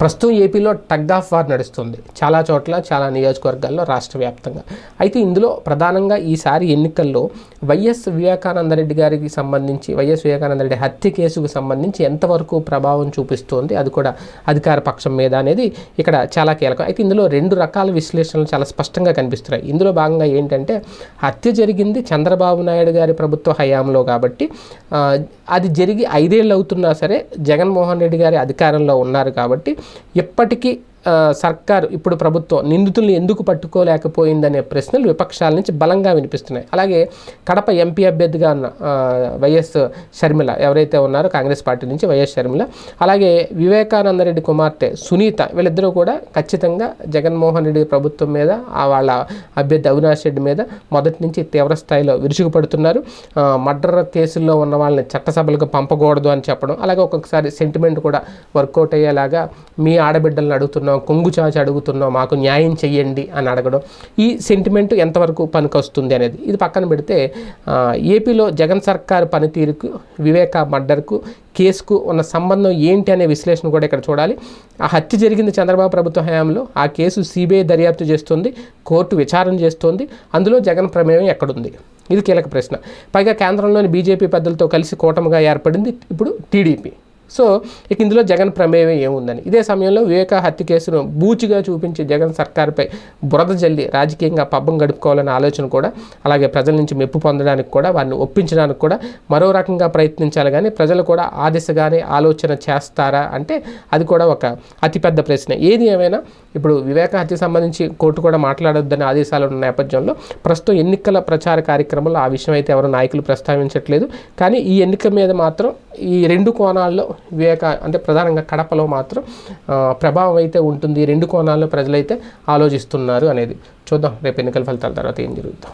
ప్రస్తుతం ఏపీలో tug of war నడుస్తుంది. చాలా చోట్ల చాలా నియోజకవర్గాల్లో రాష్ట్ర వ్యాప్తంగా అయితే ఇందులో ప్రధానంగా ఈసారి ఎన్నికల్లో వైఎస్ వివేకానంద రెడ్డి గారికి సంబంధించి వైఎస్ వివేకానంద రెడ్డి హత్య కేసుకు సంబంధించి ఎంతవరకు ప్రభావం చూపిస్తోంది అది కూడా అధికార పక్షం మీద అనేది ఇక్కడ చాలా కీలకం. అయితే ఇందులో రెండు రకాల విశ్లేషణలు చాలా స్పష్టంగా కనిపిస్తున్నాయి. ఇందులో భాగంగా ఏంటంటే హత్య జరిగింది చంద్రబాబు నాయుడు గారి ప్రభుత్వ హయాంలో కాబట్టి అది జరిగి ఐదేళ్ళు అవుతున్నా సరే జగన్మోహన్ రెడ్డి గారి అధికారంలో ఉన్నారు కాబట్టి ఎప్పటికీ సర్కారు ఇప్పుడు ప్రభుత్వం నిందితుల్ని ఎందుకు పట్టుకోలేకపోయిందనే ప్రశ్నలు విపక్షాల నుంచి బలంగా వినిపిస్తున్నాయి. అలాగే కడప ఎంపీ అభ్యర్థిగా ఉన్న వైఎస్ షర్మిల ఎవరైతే ఉన్నారో కాంగ్రెస్ పార్టీ నుంచి వైఎస్ షర్మిల అలాగే వివేకానంద రెడ్డి కుమార్తె సునీత వీళ్ళిద్దరూ కూడా ఖచ్చితంగా జగన్మోహన్ రెడ్డి ప్రభుత్వం మీద ఆ వాళ్ళ అభ్యర్థి అవినాష్ రెడ్డి మీద మొదటి నుంచి తీవ్ర స్థాయిలో విరుచుకుపడుతున్నారు మర్డర్ కేసుల్లో ఉన్న వాళ్ళని చట్టసభలకు పంపకూడదు అని చెప్పడం అలాగే ఒక్కొక్కసారి సెంటిమెంట్ కూడా వర్కౌట్ అయ్యేలాగా మీ ఆడబిడ్డలను అడుగుతున్నాం కొంగు చాచి అడుగుతున్నాం మాకు న్యాయం చెయ్యండి అని అడగడం ఈ సెంటిమెంట్ ఎంతవరకు పనికొస్తుంది అనేది. ఇది పక్కన పెడితే ఏపీలో జగన్ సర్కార్ పనితీరుకు వివేక మర్డర్కు కేసుకు ఉన్న సంబంధం ఏంటి అనే విశ్లేషణ కూడా ఇక్కడ చూడాలి. ఆ హత్య జరిగింది చంద్రబాబు ప్రభుత్వ హయాంలో ఆ కేసు సిబిఐ దర్యాప్తు చేస్తుంది కోర్టు విచారణ చేస్తుంది అందులో జగన్ ప్రమేయం ఎక్కడుంది? ఇది కీలక ప్రశ్న. పైగా కేంద్రంలోని బీజేపీ పెద్దలతో కలిసి కూటమిగా ఏర్పడింది ఇప్పుడు టీడీపీ. సో ఇక ఇందులో జగన్ ప్రమేయం ఏముందని? ఇదే సమయంలో వివేక హత్య కేసును బూచిగా చూపించి జగన్ సర్కార్పై బురద జల్లి రాజకీయంగా పబ్బం గడుపుకోవాలనే ఆలోచన కూడా అలాగే ప్రజల నుంచి మెప్పు పొందడానికి కూడా వారిని ఒప్పించడానికి కూడా మరో రకంగా ప్రయత్నించాలి. కానీ ప్రజలు కూడా ఆ దిశగానే ఆలోచన చేస్తారా అంటే అది కూడా ఒక అతిపెద్ద ప్రశ్న. ఏది ఏమైనా ఇప్పుడు వివేక హత్య సంబంధించి కోర్టు కూడా మాట్లాడొద్దని ఆదేశాలు ఉన్న నేపథ్యంలో ప్రస్తుతం ఎన్నికల ప్రచార కార్యక్రమంలో ఆ విషయం అయితే ఎవరు నాయకులు ప్రస్తావించట్లేదు. కానీ ఈ ఎన్నిక మీద మాత్రం ఈ రెండు కోణాల్లో వివేక అంటే ప్రధానంగా కడపలో మాత్రం ప్రభావం అయితే ఉంటుంది. రెండు కోణాల్లో ప్రజలైతే ఆలోచిస్తున్నారు అనేది చూద్దాం. రేపు ఎన్నికల ఫలితాల తర్వాత ఏం జరుగుతుందో